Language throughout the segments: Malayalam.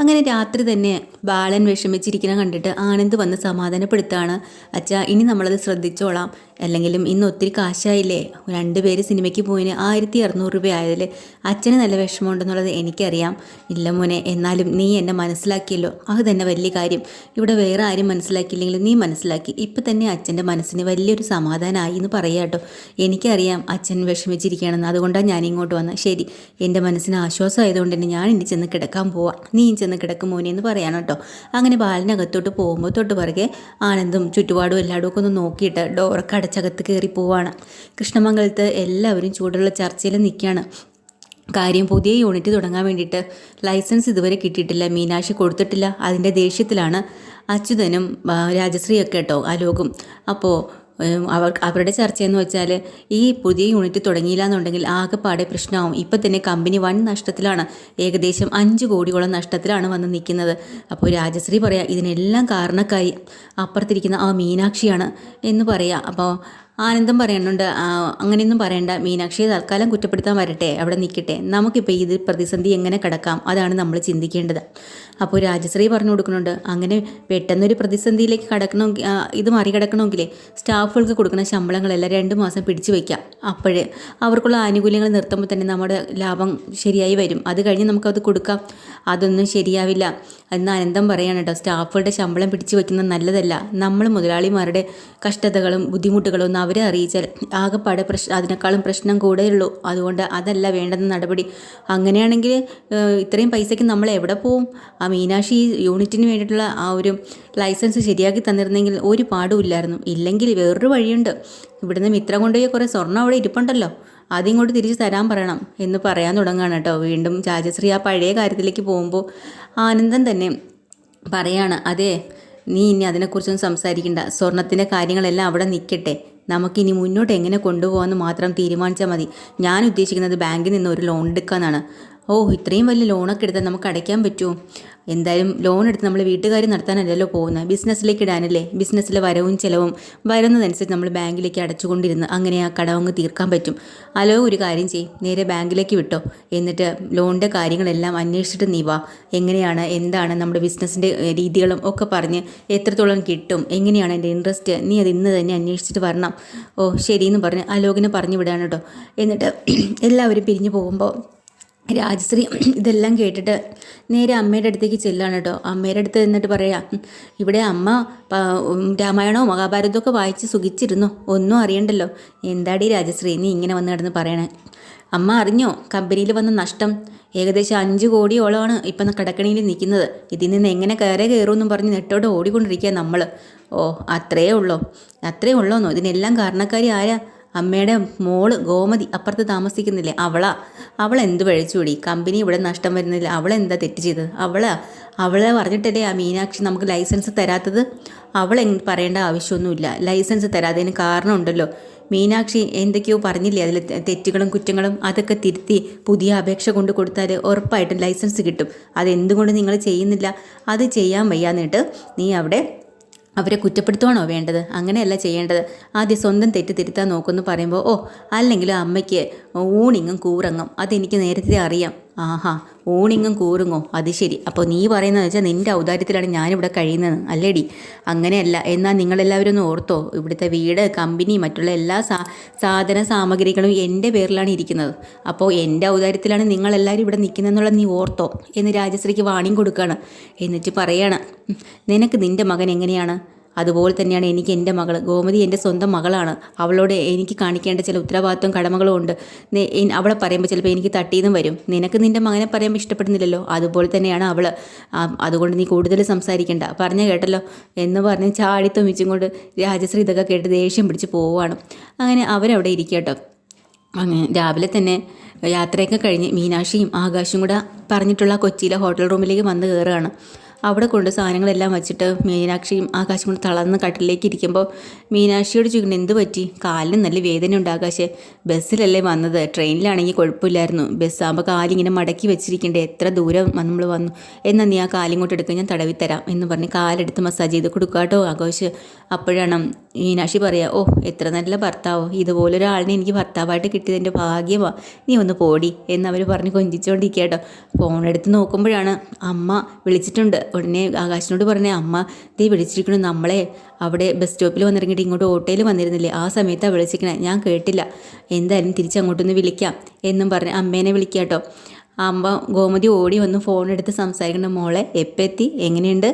അങ്ങനെ രാത്രി തന്നെ ബാലൻ വിഷമിച്ചിരിക്കുന്ന കണ്ടിട്ട് ആനന്ദ് വന്ന് സമാധാനപ്പെടുത്താണ് അച്ഛാ ഇനി നമ്മളത് ശ്രദ്ധിച്ചോളാം. അല്ലെങ്കിലും ഇന്ന് ഒത്തിരി കാശായില്ലേ? രണ്ടുപേര് സിനിമയ്ക്ക് പോയിന് ആയിരത്തി അറുന്നൂറ് രൂപ ആയതിൽ അച്ഛന് നല്ല വിഷമമുണ്ടെന്നുള്ളത് എനിക്കറിയാം. ഇല്ല മോനെ എന്നാലും നീ എന്നെ മനസ്സിലാക്കിയല്ലോ. അത് തന്നെ വലിയ കാര്യം. ഇവിടെ വേറെ ആരും മനസ്സിലാക്കിയില്ലെങ്കിലും നീ മനസ്സിലാക്കി. ഇപ്പം തന്നെ അച്ഛന്റെ മനസ്സിന് വലിയൊരു സമാധാനമായി എന്ന് പറയുക കേട്ടോ. എനിക്കറിയാം അച്ഛൻ വിഷമിച്ചിരിക്കുകയാണെന്ന്. അതുകൊണ്ടാണ് ഞാൻ ഇങ്ങോട്ട് വന്നത്. ശരി എന്റെ മനസ്സിന് ആശ്വാസമായതുകൊണ്ട് തന്നെ ഞാൻ ഇനി ചെന്ന് കിടക്കാൻ പോവാം. നീ ചെന്ന് കിടക്കും മോനെ എന്ന് പറയാണ് കേട്ടോ. അങ്ങനെ ബാലിനകത്തോട്ട് പോകുമ്പോൾ തൊട്ട് പുറകെ ആനന്ദും ചുറ്റുപാടും എല്ലായിടും ഒക്കെ ഒന്ന് നോക്കിയിട്ട് ഡോറൊക്കെ അടച്ചകത്ത് കയറി പോവാണ്. കൃഷ്ണമംഗലത്ത് എല്ലാവരും ചൂടുള്ള ചർച്ചയിൽ നിൽക്കുകയാണ്. കാര്യം പുതിയ യൂണിറ്റ് തുടങ്ങാൻ വേണ്ടിയിട്ട് ലൈസൻസ് ഇതുവരെ കിട്ടിയിട്ടില്ല മീനാക്ഷി കൊടുത്തിട്ടില്ല. അതിന്റെ ദേഷ്യത്തിലാണ് അച്യുതനും രാജശ്രീയൊക്കെ കേട്ടോ അലോകും. അപ്പോൾ അവർ അവരുടെ ചർച്ചയെന്ന് വെച്ചാൽ ഈ പുതിയ യൂണിറ്റ് തുടങ്ങിയില്ല എന്നുണ്ടെങ്കിൽ ആകെപ്പാടെ പ്രശ്നമാവും. ഇപ്പം തന്നെ കമ്പനി വൻ നഷ്ടത്തിലാണ്. ഏകദേശം അഞ്ച് കോടിയോളം നഷ്ടത്തിലാണ് വന്ന് നിൽക്കുന്നത്. അപ്പോൾ രാജശ്രീ പറയാം ഇതിനെല്ലാം കാരണക്കായി അപ്പുറത്തിരിക്കുന്ന ആ മീനാക്ഷിയാണ് എന്ന് പറയാം. അപ്പോൾ ആനന്ദം പറയുന്നുണ്ട്. "ആ, അങ്ങനെയൊന്നും പറയണ്ട. മീനാക്ഷിയെ തൽക്കാലം കുറ്റപ്പെടുത്താൻ വരട്ടെ. അവിടെ നിൽക്കട്ടെ. നമുക്കിപ്പോൾ ഇത് പ്രതിസന്ധി എങ്ങനെ കിടക്കാം? അതാണ് നമ്മൾ ചിന്തിക്കേണ്ടത്. അപ്പോൾ രാജശ്രീ പറഞ്ഞു കൊടുക്കുന്നുണ്ട്. അങ്ങനെ പെട്ടെന്നൊരു പ്രതിസന്ധിയിലേക്ക് കടക്കണമെങ്കിൽ ഇത് മറികടക്കണമെങ്കിലേ സ്റ്റാഫുകൾക്ക് കൊടുക്കുന്ന ശമ്പളങ്ങളെല്ലാം രണ്ട് മാസം പിടിച്ചു വയ്ക്കാം. അപ്പോഴേ അവർക്കുള്ള ആനുകൂല്യങ്ങൾ നിർത്തുമ്പോൾ തന്നെ നമ്മുടെ ലാഭം ശരിയായി വരും. അത് കഴിഞ്ഞ് നമുക്കത് കൊടുക്കാം. അതൊന്നും ശരിയാവില്ല. എന്ന് ആനന്ദം പറയാണ് കേട്ടോ. സ്റ്റാഫുകളുടെ ശമ്പളം പിടിച്ചു വയ്ക്കുന്നത് നല്ലതല്ല. നമ്മൾ മുതലാളിമാരുടെ കഷ്ടതകളും ബുദ്ധിമുട്ടുകളും അവരെ അറിയിച്ചാൽ ആകെപ്പാടെ പ്രശ്നം അതിനേക്കാളും പ്രശ്നം കൂടെയുള്ളൂ. അതുകൊണ്ട് അതല്ല വേണ്ടെന്ന നടപടി. അങ്ങനെയാണെങ്കിൽ ഇത്രയും പൈസയ്ക്ക് നമ്മൾ എവിടെ പോവും? ആ മീനാക്ഷി യൂണിറ്റിന് വേണ്ടിയിട്ടുള്ള ആ ഒരു ലൈസൻസ് ശരിയാക്കി തന്നിരുന്നെങ്കിൽ ഒരു പാടുമില്ലായിരുന്നു ഇല്ലെങ്കിൽ വേറൊരു വഴിയുണ്ട്. ഇവിടുന്ന് മിത്രം കൊണ്ടുപോയി കുറേ സ്വർണം അവിടെ ഇരിപ്പുണ്ടല്ലോ. ഇങ്ങോട്ട് തിരിച്ച് തരാൻ പറയണം എന്ന് പറയാൻ തുടങ്ങുകയാണ് കേട്ടോ. വീണ്ടും രാജശ്രീ ആ പഴയ കാര്യത്തിലേക്ക് പോകുമ്പോൾ ആനന്ദൻ തന്നെ പറയാണ് അതെ നീ ഇനി അതിനെക്കുറിച്ചൊന്നും സംസാരിക്കണ്ട. സ്വർണത്തിന്റെ കാര്യങ്ങളെല്ലാം അവിടെ നിൽക്കട്ടെ. നമുക്കിനി മുന്നോട്ട് എങ്ങനെ കൊണ്ടുപോകാമെന്ന് മാത്രം തീരുമാനിച്ചാൽ മതി. ഞാൻ ഉദ്ദേശിക്കുന്നത് ബാങ്കിൽ നിന്ന് ഒരു ലോൺ എടുക്കാനാണ് ഓ ഇത്രയും വലിയ ലോണൊക്കെ എടുത്താൽ നമുക്ക് അടയ്ക്കാൻ പറ്റുമോ? എന്തായാലും ലോൺ എടുത്ത് നമ്മൾ വീട്ടുകാർ നടത്താനല്ലല്ലോ പോകുന്നത് ബിസിനസ്സിലേക്ക് ഇടാനല്ലേ? ബിസിനസ്സിലെ വരവും ചിലവും വരുന്നതനുസരിച്ച് നമ്മൾ ബാങ്കിലേക്ക് അടച്ചുകൊണ്ടിരുന്ന് അങ്ങനെ ആ കടവങ്ങ് തീർക്കാൻ പറ്റും. അലോ ഒരു കാര്യം ചെയ്യും. നേരെ ബാങ്കിലേക്ക് വിട്ടോ. എന്നിട്ട് ലോണിന്റെ കാര്യങ്ങളെല്ലാം അന്വേഷിച്ചിട്ട് നീ വാ. എങ്ങനെയാണ് എന്താണ് നമ്മുടെ ബിസിനസ്സിന്റെ രീതികളും ഒക്കെ പറഞ്ഞ് എത്രത്തോളം കിട്ടും? എങ്ങനെയാണ് എന്റെ ഇൻട്രസ്റ്റ് നീ അത് ഇന്ന് തന്നെ അന്വേഷിച്ചിട്ട് വരണം. ഓ ശരിയെന്ന് പറഞ്ഞ് അലോകിനെ പറഞ്ഞു വിടാണ് കേട്ടോ എന്നിട്ട് എല്ലാവരും പിരിഞ്ഞു പോകുമ്പോൾ രാജശ്രീ ഇതെല്ലാം കേട്ടിട്ട് നേരെ അമ്മയുടെ അടുത്തേക്ക് ചെല്ലാണ് കേട്ടോ അമ്മയുടെ അടുത്ത് നിന്നിട്ട് പറയാം ഇവിടെ അമ്മ രാമായണവും മഹാഭാരതവും ഒക്കെ വായിച്ച് സുഖിച്ചിരുന്നു. ഒന്നും അറിയണ്ടല്ലോ. എന്താടി രാജശ്രീ നീ ഇങ്ങനെ വന്ന് കിടന്ന് പറയണേ? അമ്മ അറിഞ്ഞോ? കമ്പനിയിൽ വന്ന നഷ്ടം. ഏകദേശം അഞ്ച് കോടിയോളമാണ് ഇപ്പം കടക്കണിയിൽ നിൽക്കുന്നത്. ഇതിൽ നിന്ന് എങ്ങനെ കയറേ കയറുമെന്നും പറഞ്ഞ് നെട്ടോടെ ഓടിക്കൊണ്ടിരിക്കുക നമ്മൾ ഓ അത്രയേ ഉള്ളോ? അത്രേ ഉള്ളോന്നോ? ഇതിനെല്ലാം കാരണക്കാരി ആരാ? അമ്മയുടെ മോൾ ഗോമതി അപ്പുറത്ത് താമസിക്കുന്നില്ലേ? അവളാ. അവൾ എന്ത് പഴിച്ചുകൂടി കമ്പനി ഇവിടെ നഷ്ടം വരുന്നില്ല. അവളെന്താ തെറ്റ് ചെയ്തത്? അവളാ അവളെ പറഞ്ഞിട്ടല്ലേ ആ മീനാക്ഷി നമുക്ക് ലൈസൻസ് തരാത്തത്? അവൾ പറയേണ്ട ആവശ്യമൊന്നുമില്ല. ലൈസൻസ് തരാതിന് കാരണമുണ്ടല്ലോ. മീനാക്ഷി എന്തൊക്കെയോ പറഞ്ഞില്ലേ? അതിൽ തെറ്റുകളും കുറ്റങ്ങളും അതൊക്കെ തിരുത്തി പുതിയ അപേക്ഷ കൊണ്ട് കൊടുത്താൽ ഉറപ്പായിട്ടും ലൈസൻസ് കിട്ടും. അതെന്തുകൊണ്ട് നിങ്ങൾ ചെയ്യുന്നില്ല? അത് ചെയ്യാൻ വയ്യാന്നിട്ട് നീ അവിടെ അവരെ കുറ്റപ്പെടുത്തുവാണോ വേണ്ടത്? അങ്ങനെയല്ല ചെയ്യേണ്ടത്. ആദ്യം സ്വന്തം തെറ്റ് തിരുത്താൻ നോക്കുമെന്ന് പറയുമ്പോൾ ഓ അല്ലെങ്കിലും അമ്മയ്ക്ക് ഊണിങ്ങും കൂറങ്ങും. അതെനിക്ക് നേരത്തെ അറിയാം. ആഹാ ഊണിങ്ങും കൂറുങ്ങോ. അത് ശരി. അപ്പോൾ നീ പറയുന്നത് വെച്ചാൽ നിന്റെ ഔദാര്യത്തിലാണ് ഞാനിവിടെ കഴിയുന്നത് അല്ലേടി? അങ്ങനെയല്ല. എന്നാൽ നിങ്ങളെല്ലാവരും ഒന്ന് ഓർത്തോ. ഇവിടുത്തെ വീട് കമ്പനി മറ്റുള്ള എല്ലാ സാ സാധന സാമഗ്രികളും എന്റെ പേരിലാണ് ഇരിക്കുന്നത്. അപ്പോൾ എന്റെ ഔദാര്യത്തിലാണ് നിങ്ങളെല്ലാവരും ഇവിടെ നിൽക്കുന്നതെന്നുള്ളത് നീ ഓർത്തോ. എന്ന് രാജശ്രീക്ക് വാണിയും കൊടുക്കുകയാണ് എന്നിട്ട് പറയാണ് നിനക്ക് നിന്റെ മകൻ എങ്ങനെയാണ്? അതുപോലെ തന്നെയാണ് എനിക്ക് എന്റെ മകൾ ഗോമതി എന്റെ സ്വന്തം മകളാണ്. അവളോട് എനിക്ക് കാണിക്കേണ്ട ചില ഉത്തരവാദിത്വം കടമകളും ഉണ്ട്. അവളെ പറയുമ്പോൾ ചിലപ്പോൾ എനിക്ക് തട്ടിയെന്നും വരും. നിനക്ക് നിന്റെ മകനെ പറയുമ്പോൾ ഇഷ്ടപ്പെടുന്നില്ലല്ലോ? അതുപോലെ തന്നെയാണ് അവൾ അതുകൊണ്ട് നീ കൂടുതൽ സംസാരിക്കേണ്ട. പറഞ്ഞ കേട്ടല്ലോ? എന്ന് പറഞ്ഞ് ചാടി തൊമിച്ചും കൊണ്ട് രാജശ്രീ ഇതൊക്കെ കേട്ട് ദേഷ്യം പിടിച്ച് പോവുകയാണ് അങ്ങനെ അവരവിടെ ഇരിക്കട്ടോ. കേട്ടോ അങ്ങനെ രാവിലെ തന്നെ യാത്രയൊക്കെ കഴിഞ്ഞ് മീനാക്ഷിയും ആകാശും കൂടെ പറഞ്ഞിട്ടുള്ള കൊച്ചിയിലെ ഹോട്ടൽ റൂമിലേക്ക് വന്ന് കയറുകയാണ്. അവിടെ കൊണ്ട് സാധനങ്ങളെല്ലാം വെച്ചിട്ട് മീനാക്ഷിയും ആകാശം കൊണ്ട് തളർന്ന് കട്ടിലേക്ക് ഇരിക്കുമ്പോൾ മീനാക്ഷിയോട് ചോദിക്കണം എന്ത് പറ്റി? കാലിന് നല്ല വേദന ഉണ്ട് ആകാശ്. ബസ്സിലല്ലേ വന്നത്? ട്രെയിനിലാണെങ്കിൽ കുഴപ്പമില്ലായിരുന്നു. ബസ്സാകുമ്പോൾ കാലിങ്ങനെ മടക്കി വെച്ചിരിക്കേണ്ടേ. എത്ര ദൂരം നമ്മൾ വന്നു. എന്നാൽ നീ ആ കാലിങ്ങോട്ട് എടുക്കുക ഞാൻ തടവി തരാം എന്ന് പറഞ്ഞ് കാലെടുത്ത് മസാജ് ചെയ്ത് കൊടുക്കുക കേട്ടോ ആകാശ്. അപ്പോഴാണ് മീനാക്ഷി പറയുക ഓ എത്ര നല്ല ഭർത്താവോ. ഇതുപോലെ ഇതുപോലൊരാളിനെ എനിക്ക് ഭർത്താവായിട്ട് കിട്ടിയതിന്റെ ഭാഗ്യമാണ് നീ ഒന്ന് പോടി എന്നവർ പറഞ്ഞ് കൊഞ്ചിച്ചുകൊണ്ടിരിക്കുക കേട്ടോ. ഫോണെടുത്ത് നോക്കുമ്പോഴാണ് അമ്മ വിളിച്ചിട്ടുണ്ട്. ഉടനെ ആകാശിനോട് പറഞ്ഞേ അമ്മ ദേ വിളിച്ചിരിക്കണു നമ്മളെ. അവിടെ ബസ് സ്റ്റോപ്പിൽ വന്നിറങ്ങിയിട്ട് ഇങ്ങോട്ട് ഓട്ടോയിൽ വന്നിരുന്നില്ലേ? ആ സമയത്താണ് വിളിച്ചിരിക്കണേ. ഞാൻ കേട്ടില്ല. എന്തായാലും തിരിച്ചങ്ങോട്ടൊന്ന് വിളിക്കാം എന്നും പറഞ്ഞ് അമ്മേനെ വിളിക്കാം കേട്ടോ അമ്മ ഗോമതി ഓടി വന്ന് ഫോൺ എടുത്ത് സംസാരിക്കുന്ന മോളെ എപ്പെത്തി? എങ്ങനെയുണ്ട്?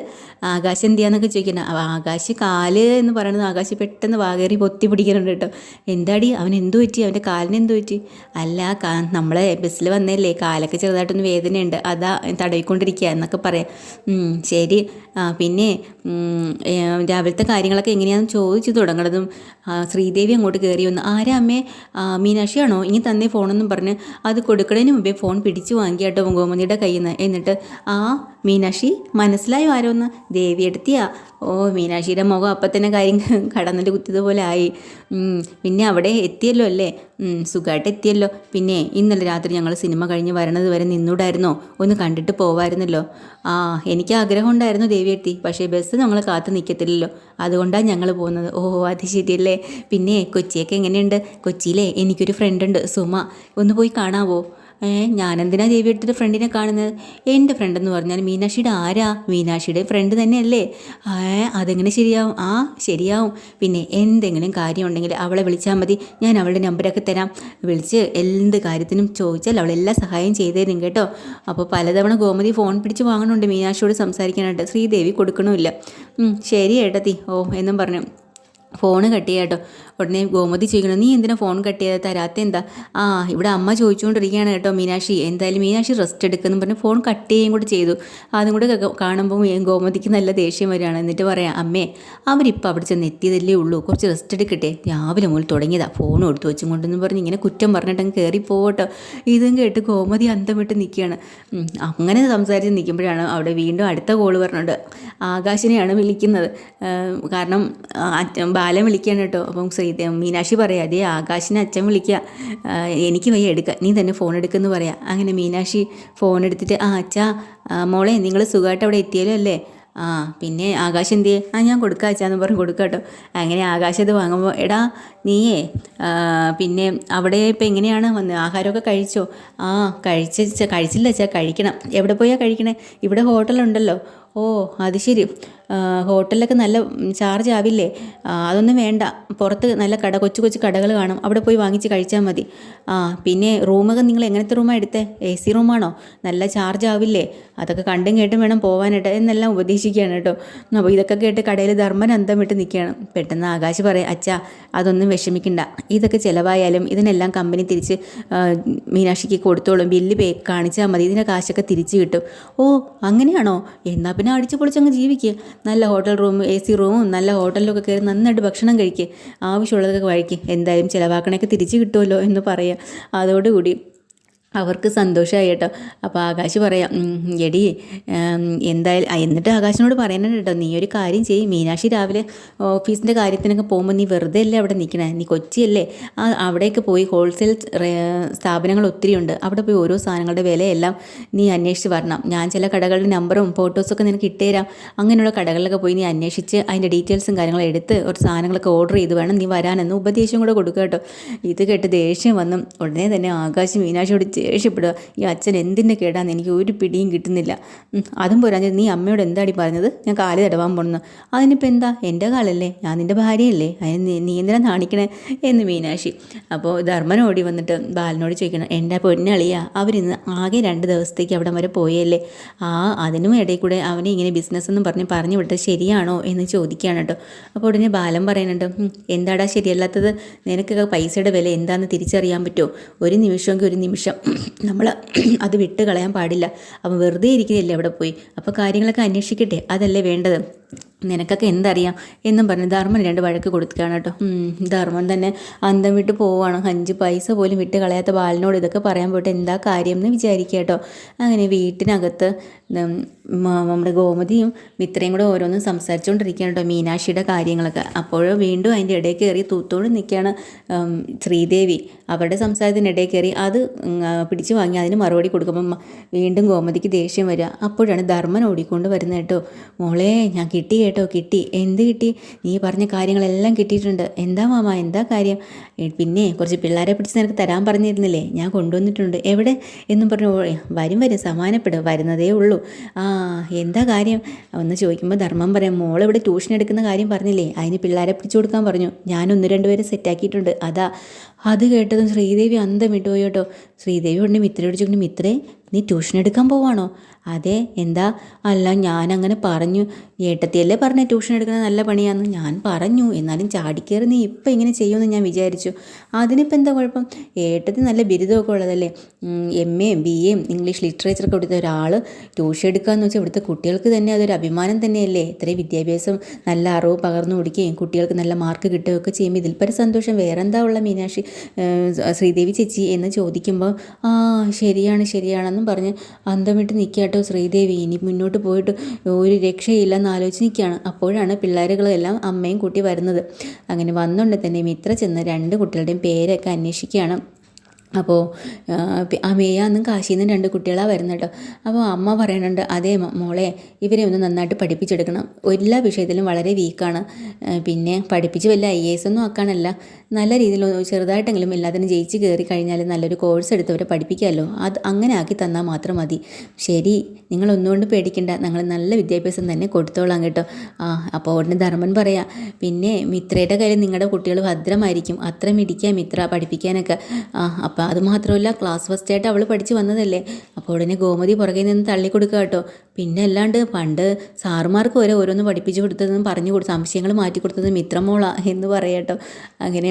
ആകാശ് എന്തിയാന്നൊക്കെ ചോദിക്കുന്നത് ആകാശ് കാൽ എന്ന് പറയുന്നത് ആകാശ് പെട്ടെന്ന് വാകേറി പൊത്തി പിടിക്കുന്നുണ്ട് കേട്ടോ. എന്താടി? അവൻ എന്തു പറ്റി? അവന്റെ കാലിന് എന്തു പറ്റി? അല്ല കാ നമ്മളെ ബസ്സിൽ വന്നല്ലേ കാലൊക്കെ ചെറുതായിട്ടൊന്ന് വേദനയുണ്ട് അതാ തടവിക്കൊണ്ടിരിക്കുക എന്നൊക്കെ പറയാം. ശരി. പിന്നെ രാവിലത്തെ കാര്യങ്ങളൊക്കെ എങ്ങനെയാണെന്ന് ചോദിച്ചു തുടങ്ങണതും ശ്രീദേവി അങ്ങോട്ട് കയറി വന്നു. ആരാ അമ്മേ? മീനാക്ഷിയാണോ? ഇനി തന്നെ ഫോണെന്നും പറഞ്ഞ് അത് കൊടുക്കണതിന് മുമ്പേ ഫോൺ പിടിച്ചു വാങ്ങി കേട്ടോ ഗോമതിയുടെ കയ്യിൽ നിന്ന് എന്നിട്ട് ആ മീനാക്ഷി മനസ്സിലായോ ആരോന്ന്? ദേവി എടുത്തിയാ ഓ മീനാക്ഷിയുടെ മുഖം അപ്പം തന്നെ കാര്യം കടന്നിട്ട് കുത്തിയതുപോലെ ആയി. പിന്നെ അവിടെ എത്തിയല്ലോ അല്ലേ? സുഖമായിട്ട് എത്തിയല്ലോ. പിന്നെ ഇന്നലെ രാത്രി ഞങ്ങൾ സിനിമ കഴിഞ്ഞ് വരണത് വരെ നിന്നൂടായിരുന്നോ? ഒന്ന് കണ്ടിട്ട് പോവായിരുന്നല്ലോ. ആ എനിക്ക് ആഗ്രഹം ഉണ്ടായിരുന്നു ദേവിയെത്തി പക്ഷേ ബസ് ഞങ്ങൾ കാത്തു നിൽക്കത്തില്ലല്ലോ അതുകൊണ്ടാണ് ഞങ്ങൾ പോകുന്നത്. ഓ അത് ശരിയല്ലേ. പിന്നെ കൊച്ചിയൊക്കെ എങ്ങനെയുണ്ട്? കൊച്ചിയിലെ എനിക്കൊരു ഫ്രണ്ട് ഉണ്ട് സുമ. ഒന്ന് പോയി കാണാവോ? ഞാനെന്തിനാ ദേവി എടുത്തിട്ട് ഫ്രണ്ടിനെ കാണുന്നത്? എന്റെ ഫ്രണ്ട് എന്ന് പറഞ്ഞാൽ മീനാക്ഷിയുടെ ആരാ? മീനാക്ഷിയുടെ ഫ്രണ്ട് തന്നെയല്ലേ. ഏ അതെങ്ങനെ ശരിയാവും? ആ ശരിയാവും. പിന്നെ എന്തെങ്കിലും കാര്യം ഉണ്ടെങ്കിൽ അവളെ വിളിച്ചാൽ മതി. ഞാൻ അവളുടെ നമ്പരൊക്കെ തരാം. വിളിച്ച് എന്ത് കാര്യത്തിനും ചോദിച്ചാൽ അവൾ എല്ലാ സഹായം ചെയ്തേരും കേട്ടോ. അപ്പോൾ പലതവണ ഗോമതി ഫോൺ പിടിച്ച് വാങ്ങണുണ്ട് മീനാക്ഷിയോട് സംസാരിക്കാനായിട്ട്. ശ്രീദേവി കൊടുക്കണമില്ല. ശരി ഏട്ടത്തി. ഓ എന്നും പറഞ്ഞു. ഫോണ് കട്ട് ചെയ്യാട്ടോ ഉടനെ ഗോമതി ചോദിക്കണം നീ എന്തിനാ ഫോൺ കട്ട് ചെയ്യാതെ തരാത്ത എന്താ? ആ ഇവിടെ അമ്മ ചോദിച്ചുകൊണ്ടിരിക്കുകയാണ് കേട്ടോ മീനാക്ഷി. എന്തായാലും മീനാക്ഷി റെസ്റ്റ് എടുക്കുന്നു പറഞ്ഞ് ഫോൺ കട്ട് ചെയ്യുകയും കൂടി ചെയ്തു. അതും കൂടെ കാണുമ്പോൾ ഗോമതിക്ക് നല്ല ദേഷ്യം വരികയാണ്. എന്നിട്ട് പറയാം അമ്മേ അവരിപ്പോൾ അവിടെ ചെന്ന് എത്തിയതല്ലേ ഉള്ളൂ. കുറച്ച് റെസ്റ്റ് എടുക്കട്ടെ. രാവിലെ മുതൽ തുടങ്ങിയതാ. ഫോൺ എടുത്തു വെച്ചും കൊണ്ടെന്ന് പറഞ്ഞ് ഇങ്ങനെ കുറ്റം പറഞ്ഞിട്ടങ്ങ് കയറി പോകട്ടോ. ഇതും കേട്ട് ഗോമതി അന്തം വിട്ട് നിൽക്കുകയാണ് അങ്ങനെ സംസാരിച്ച് നിൽക്കുമ്പോഴാണ് അവിടെ വീണ്ടും അടുത്ത കോൾ പറഞ്ഞുണ്ട് ആകാശിനെയാണ് വിളിക്കുന്നത്. കാരണം ബാലം വിളിക്കുകയാണ് കേട്ടോ. അപ്പം മീനാക്ഷി പറയാം അതേ ആകാശിനെ അച്ഛൻ വിളിക്കുക എനിക്ക് വയ്യ എടുക്കുക നീ തന്നെ ഫോൺ എടുക്കുമെന്ന് പറയാം. അങ്ങനെ മീനാക്ഷി ഫോൺ എടുത്തിട്ട് ആ അച്ഛാ മോളെ നിങ്ങൾ സുഖമായിട്ട് അവിടെ എത്തിയാലോ അല്ലേ? ആ പിന്നെ ആകാശ് എന്തിയെ? ആ ഞാൻ കൊടുക്കാം അച്ഛാന്ന് പറഞ്ഞ് കൊടുക്കാം കേട്ടോ. അങ്ങനെ ആകാശ് ഇത് വാങ്ങുമ്പോൾ എടാ നീയേ പിന്നെ അവിടെ ഇപ്പം എങ്ങനെയാണ്? വന്ന് ആഹാരമൊക്കെ കഴിച്ചോ? ആ കഴിച്ച കഴിച്ചില്ല അച്ഛാ കഴിക്കണം. എവിടെ പോയാൽ കഴിക്കണേ? ഇവിടെ ഹോട്ടലുണ്ടല്ലോ ഓ അത് ശരി. ഹോട്ടലിലൊക്കെ നല്ല ചാർജ് ആവില്ലേ? അതൊന്നും വേണ്ട. പുറത്ത് നല്ല കട കൊച്ചു കൊച്ചു കടകൾ കാണും. അവിടെ പോയി വാങ്ങിച്ച് കഴിച്ചാൽ മതി. ആ പിന്നെ റൂമൊക്കെ നിങ്ങൾ എങ്ങനത്തെ റൂമാണ് എടുത്തേ? എ സി റൂമാണോ നല്ല ചാർജ് ആവില്ലേ? അതൊക്കെ കണ്ടും കേട്ടും വേണം പോകാനായിട്ട് എന്നെല്ലാം ഉപദേശിക്കുകയാണ് കേട്ടോ. അപ്പോൾ ഇതൊക്കെ കേട്ട് കടയിൽ ധർമ്മൻ അന്തം വിട്ട് നിൽക്കുകയാണ്. പെട്ടെന്ന് ആകാശ് പറയാം അച്ഛാ അതൊന്നും വിഷമിക്കണ്ട. ഇതൊക്കെ ചിലവായാലും ഇതിനെല്ലാം കമ്പനി തിരിച്ച് മീനാക്ഷിക്ക് കൊടുത്തോളും. ബില്ല് പേ കാണിച്ചാൽ മതി. ഇതിന്റെ കാശൊക്കെ തിരിച്ച് കിട്ടും. ഓ അങ്ങനെയാണോ? എന്നാൽ പിന്നെ അടിച്ചു പൊളിച്ചങ്ങ് ജീവിക്കുക. നല്ല ഹോട്ടൽ റൂം എ സി റൂമും നല്ല ഹോട്ടലിലൊക്കെ കയറി നന്നായിട്ട് ഭക്ഷണം കഴിക്കുക ആവശ്യമുള്ളതൊക്കെ കഴിക്കുക എന്തായാലും ചിലവാക്കണൊക്കെ തിരിച്ച് കിട്ടുമല്ലോ എന്ന് പറയുക അതോടുകൂടി അവർക്ക് സന്തോഷമായി കേട്ടോ അപ്പോൾ ആകാശ് പറയാം എടി എന്തായാലും എന്നിട്ട് ആകാശിനോട് പറയാനുണ്ട് കേട്ടോ നീ ഒരു കാര്യം ചെയ്യും മീനാക്ഷി രാവിലെ ഓഫീസിന്റെ കാര്യത്തിനൊക്കെ പോകുമ്പോൾ നീ വെറുതെ അല്ലേ അവിടെ നിൽക്കണേ നീ കൊച്ചിയല്ലേ? ആ അവിടേക്ക് പോയി ഹോൾസെയിൽ സ്ഥാപനങ്ങൾ ഒത്തിരി ഉണ്ട്. അവിടെ പോയി ഓരോ സാധനങ്ങളുടെ വിലയെല്ലാം നീ അന്വേഷിച്ച് വരണം. ഞാൻ ചില കടകളുടെ നമ്പറും ഫോട്ടോസൊക്കെ നിനക്ക് ഇട്ടുതരാം അങ്ങനെയുള്ള കടകളിലൊക്കെ പോയി നീ അന്വേഷിച്ച് അതിന്റെ ഡീറ്റെയിൽസും കാര്യങ്ങളും എടുത്ത് ഒരു സാധനങ്ങളൊക്കെ ഓർഡർ ചെയ്ത് വേണം നീ വരാനെന്ന് ഉപദേശം കൂടെ കൊടുക്കുക കേട്ടോ. ഇത് കേട്ട് ദേഷ്യം വന്നും ഉടനെ തന്നെ ആകാശ് മീനാക്ഷിയോട് ദേഷ്യപ്പെടുക. ഈ അച്ഛൻ എന്തിന്റെ കേടാന്ന് എനിക്ക് ഒരു പിടിയും കിട്ടുന്നില്ല. അതും പോരാ നീ അമ്മയോട് എന്താടി പറഞ്ഞത്? ഞാൻ കാൽ തടവാൻ പോണെന്ന്. അതിനിപ്പോൾ എന്താ? എന്റെ കാലല്ലേ? ഞാൻ നിന്റെ ഭാര്യയല്ലേ? അതിന് നീ എന്തിനാ കാണിക്കണേ എന്ന് മീനാക്ഷി. അപ്പോൾ ധർമ്മൻ ഓടി വന്നിട്ട് ബാലനോട് ചോദിക്കണം എന്റെ പൊന്നളിയ? അവരിന്ന് ആകെ രണ്ട് ദിവസത്തേക്ക് അവിടെ വരെ പോയല്ലേ? ആ അതിനും ഇടയിൽ കൂടെ അവനെ ഇങ്ങനെ ബിസിനസ് എന്നും പറഞ്ഞ് പറഞ്ഞു വിട്ടത് ശരിയാണോ? എന്ന് ചോദിക്കുകയാണ് കേട്ടോ. അപ്പോൾ ഉടനെ ബാലൻ പറയുന്നുണ്ട് എന്താടാ ശരിയല്ലാത്തത്? നിനക്കൊക്കെ പൈസയുടെ വില എന്താണെന്ന് തിരിച്ചറിയാൻ പറ്റുമോ? ഒരു നിമിഷമെങ്കിൽ ഒരു നിമിഷം. നമ്മൾ അത് വിട്ട് കളയാൻ പാടില്ല. അവൻ വെറുതെ ഇരിക്കുന്നില്ലേ അവിടെ പോയി? അപ്പോൾ കാര്യങ്ങളൊക്കെ അന്വേഷിക്കട്ടെ. അതല്ലേ വേണ്ടത്? നിനക്കൊക്കെ എന്തറിയാം എന്നും പറഞ്ഞ് ധർമ്മൻ രണ്ട് വഴക്ക് കൊടുക്കുകയാണ് കേട്ടോ. ധർമ്മൻ തന്നെ അന്തം വിട്ട് പോവുകയാണ് അഞ്ച് പൈസ പോലും വിട്ട് കളയാത്ത ബാലിനോട് ഇതൊക്കെ പറയാൻ പോയിട്ട് എന്താ കാര്യം എന്ന് വിചാരിക്കുക കേട്ടോ. അങ്ങനെ വീട്ടിനകത്ത് നമ്മുടെ ഗോമതിയും മിത്രയും കൂടെ ഓരോന്നും സംസാരിച്ചുകൊണ്ടിരിക്കുകയാണ് കേട്ടോ മീനാക്ഷിയുടെ കാര്യങ്ങളൊക്കെ. അപ്പോൾ വീണ്ടും അതിന്റെ ഇടയിൽ കയറി തൂത്തോട് നിൽക്കുകയാണ് ശ്രീദേവി. അവരുടെ സംസാരത്തിനിടയിൽ കയറി അത് പിടിച്ചു വാങ്ങി അതിന് മറുപടി കൊടുക്കുമ്പം വീണ്ടും ഗോമതിക്ക് ദേഷ്യം വരിക. അപ്പോഴാണ് ധർമ്മൻ ഓടിക്കൊണ്ട് വരുന്നത് കേട്ടോ. മോളെ ഞാൻ കിട്ടി കേട്ടോ കിട്ടി. എന്ത് കിട്ടി? നീ പറഞ്ഞ കാര്യങ്ങളെല്ലാം കിട്ടിയിട്ടുണ്ട്. എന്താ മാമ എന്താ കാര്യം? പിന്നെ കുറച്ച് പിള്ളേരെ പിടിച്ച് നിനക്ക് തരാൻ പറഞ്ഞിരുന്നില്ലേ? ഞാൻ കൊണ്ടുവന്നിട്ടുണ്ട്. എവിടെ? എന്നും പറഞ്ഞു വരും വരും. സമാനപ്പെടും. വരുന്നതേ ഉള്ളൂ. ആ എന്താ കാര്യം? ഒന്ന് ചോദിക്കുമ്പോൾ ധർമ്മം പറയാം മോൾ ഇവിടെ ട്യൂഷൻ എടുക്കുന്ന കാര്യം പറഞ്ഞില്ലേ? അതിന് പിള്ളേരെ പിടിച്ചു കൊടുക്കാൻ പറഞ്ഞു. ഞാൻ ഒന്ന് രണ്ട് പേരെ സെറ്റാക്കിയിട്ടുണ്ട് അതാ. അത് കേട്ടതും ശ്രീദേവി അന്തം വിട്ടുപോയി കേട്ടോ. ശ്രീദേവി ഉടനെ മിത്രം ഇടിച്ചുകൊണ്ട് മിത്രേ നീ ട്യൂഷൻ എടുക്കാൻ പോവാണോ? അതെ എന്താ? അല്ല ഞാൻ അങ്ങനെ പറഞ്ഞു. ഏട്ടത്തിയല്ലേ പറഞ്ഞ ട്യൂഷൻ എടുക്കുന്നത് നല്ല പണിയാന്ന്? ഞാൻ പറഞ്ഞു. എന്നാലും ചാടിക്കയറി നീ ഇപ്പം ഇങ്ങനെ ചെയ്യുമെന്ന് ഞാൻ വിചാരിച്ചു. അതിനിപ്പോൾ എന്താ കുഴപ്പം? ഏട്ടത്തിന് നല്ല ബിരുദമൊക്കെ ഉള്ളതല്ലേ? എം എയും ബി എയും ഇംഗ്ലീഷ് ലിറ്ററേച്ചറൊക്കെ കൊടുത്ത ഒരാൾ ട്യൂഷൻ എടുക്കുകയെന്ന് വെച്ചാൽ ഇവിടുത്തെ കുട്ടികൾക്ക് തന്നെ അതൊരു അഭിമാനം തന്നെയല്ലേ? ഇത്രയും വിദ്യാഭ്യാസം നല്ല അറിവ് പകർന്നു കൊടുക്കുകയും കുട്ടികൾക്ക് നല്ല മാർക്ക് കിട്ടുകയൊക്കെ ചെയ്യുമ്പോൾ ഇതിൽ പര സന്തോഷം. വേറെന്താ ഉള്ള മീനാക്ഷി? ശ്രീദേവി ചേച്ചി എന്ന് ചോദിക്കുമ്പോൾ ആ ശരിയാണ് ശരിയാണെന്നും പറഞ്ഞ് അന്തം വിട്ട് നിൽക്കാട്ടോ ശ്രീദേവി. ഇനി മുന്നോട്ട് പോയിട്ട് ഒരു രക്ഷയില്ലെന്ന് ആലോചിച്ച് നിൽക്കുകയാണ്. അപ്പോഴാണ് പിള്ളേരുകളെല്ലാം അമ്മയും കൂട്ടി വരുന്നത്. അങ്ങനെ വന്നുകൊണ്ട് തന്നെ മിത്ര ചെന്ന് രണ്ട് കുട്ടികളുടെയും പേരൊക്കെ അന്വേഷിക്കുകയാണ്. അപ്പോൾ അമേയാന്നും കാശിയിൽ നിന്ന് രണ്ട് കുട്ടികളാണ് വരുന്നത് കേട്ടോ അപ്പോൾ അമ്മ പറയുന്നുണ്ട് അതേ മോളെ ഇവരെ ഒന്ന് നന്നായിട്ട് പഠിപ്പിച്ചെടുക്കണം. എല്ലാ വിഷയത്തിലും വളരെ വീക്കാണ്. പിന്നെ പഠിപ്പിച്ച് വല്ല ഐ എസ് ഒന്നും ആക്കാനല്ല. നല്ല രീതിയിൽ ചെറുതായിട്ടെങ്കിലും എല്ലാത്തിനും ജയിച്ച് കയറി കഴിഞ്ഞാൽ നല്ലൊരു കോഴ്സ് എടുത്തവരെ പഠിപ്പിക്കാമല്ലോ അത് അങ്ങനെ ആക്കി തന്നാൽ മാത്രം മതി. ശരി നിങ്ങൾ ഒന്നുകൊണ്ട് പേടിക്കണ്ട. ഞങ്ങൾ നല്ല വിദ്യാഭ്യാസം തന്നെ കൊടുത്തോളാം കേട്ടോ. ആ അപ്പോൾ ഉടനെ ധർമ്മൻ പറയാം പിന്നെ മിത്രയുടെ കയ്യിൽ നിങ്ങളുടെ കുട്ടികൾ ഭദ്രമായിരിക്കും. അത്ര മിടിക്കുക മിത്ര പഠിപ്പിക്കാനൊക്കെ. ആ അപ്പോൾ അത് മാത്രമല്ല ക്ലാസ് ഫസ്റ്റ് ആയിട്ട് അവൾ പഠിച്ച് വന്നതല്ലേ? അപ്പോൾ ഉടനെ ഗോമതി പുറകെ നിന്ന് തള്ളി കൊടുക്കുക കേട്ടോ. പിന്നെ അല്ലാണ്ട് പണ്ട് സാറുമാർക്ക് വരെ ഓരോന്ന് പഠിപ്പിച്ചു കൊടുത്തതും പറഞ്ഞു കൊടുത്ത സംശയങ്ങൾ മാറ്റി കൊടുത്തത് മിത്രമോള എന്ന് പറയട്ടോ അങ്ങനെ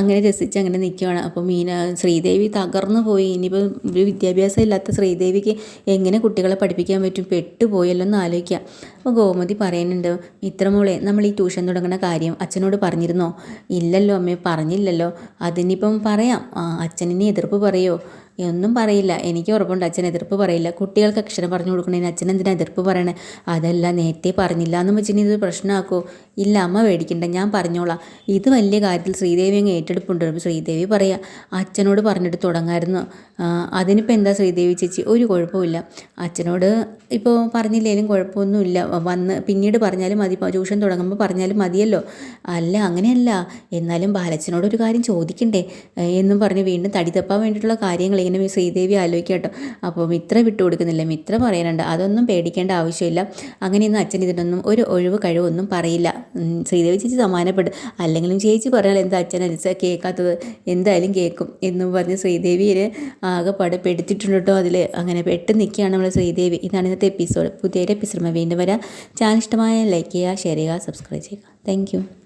അങ്ങനെ രസിച്ച് അങ്ങനെ നിൽക്കുകയാണ്. അപ്പോൾ മീന ശ്രീദേവി തകർന്നു പോയി. ഇനിയിപ്പോൾ ഒരു വിദ്യാഭ്യാസം ഇല്ലാത്ത ശ്രീദേവിക്ക് എങ്ങനെ കുട്ടികളെ പഠിപ്പിക്കാൻ പറ്റും? പെട്ടുപോയല്ലോ എന്ന് ആലോചിക്കുക. അപ്പോൾ ഗോമതി പറയുന്നുണ്ട് മിത്രമോളെ നമ്മൾ ഈ ട്യൂഷൻ തുടങ്ങുന്ന കാര്യം അച്ഛനോട് പറഞ്ഞിരുന്നോ? ഇല്ലല്ലോ അമ്മേ പറഞ്ഞില്ലല്ലോ. അതിനിപ്പം പറയാം. അച്ഛനെ എതിർപ്പ് പറയോ? ഒന്നും പറയില്ല. എനിക്ക് ഉറപ്പുണ്ട്. അച്ഛൻ എതിർപ്പ് പറയില്ല. കുട്ടികൾക്ക് അക്ഷരം പറഞ്ഞു കൊടുക്കണേന് അച്ഛൻ എന്തിനാ എതിർപ്പ് പറയണേ? അതല്ല നേരത്തെ പറഞ്ഞില്ല എന്ന് വെച്ചിട്ടുണ്ടെങ്കിൽ ഇത് പ്രശ്നമാക്കോ? ഇല്ല അമ്മ മേടിക്കണ്ട ഞാൻ പറഞ്ഞോളാം. ഇത് വലിയ കാര്യത്തിൽ ശ്രീദേവി അങ്ങ് ഏറ്റെടുപ്പുണ്ട്. ശ്രീദേവി പറയുക അച്ഛനോട് പറഞ്ഞിട്ട് തുടങ്ങായിരുന്നു. അതിനിപ്പോൾ എന്താ ശ്രീദേവി ചേച്ചി? ഒരു കുഴപ്പമില്ല അച്ഛനോട് ഇപ്പോൾ പറഞ്ഞില്ലേലും കുഴപ്പമൊന്നുമില്ല. വന്ന് പിന്നീട് പറഞ്ഞാലും മതി. ട്യൂഷൻ തുടങ്ങുമ്പോൾ പറഞ്ഞാലും മതിയല്ലോ. അല്ല അങ്ങനെയല്ല. എന്നാലും ബാലച്ചനോട് ഒരു കാര്യം ചോദിക്കണ്ടേ? എന്നും പറഞ്ഞ് വീണ്ടും തടി തപ്പാൻ വേണ്ടിയിട്ടുള്ള കാര്യങ്ങൾ ഇങ്ങനെ ശ്രീദേവി ആലോചിക്കുക കേട്ടോ. അപ്പോൾ മിത്ര വിട്ടു കൊടുക്കുന്നില്ല മിത്ര പറയാനുണ്ട് അതൊന്നും പേടിക്കേണ്ട ആവശ്യമില്ല. അങ്ങനെയൊന്നും അച്ഛൻ ഇതിനൊന്നും ഒരു ഒഴിവ് കഴിവൊന്നും പറയില്ല. ശ്രീദേവി ചേച്ചി സമാനപ്പെടും അല്ലെങ്കിലും ചേച്ചി പറഞ്ഞാൽ എന്താ അച്ഛൻ അനുസ കേൾക്കാത്തത്? എന്തായാലും കേൾക്കും എന്നും പറഞ്ഞ് ശ്രീദേവിയെ ആകെപ്പാടെ പെടുത്തിട്ടുണ്ട് കേട്ടോ അതിൽ അങ്ങനെ പെട്ട് നിൽക്കുകയാണ് നമ്മൾ ശ്രീദേവി. ഇതാണ് ഇന്നത്തെ എപ്പിസോഡ് പുതിയൊരു എപ്പിസോഡ് വീണ്ടും വരാം. ചാനൽ ഇഷ്ടമായ ലൈക്ക് ചെയ്യുക ഷെയർ ചെയ്യുക സബ്സ്ക്രൈബ് ചെയ്യുക. താങ്ക്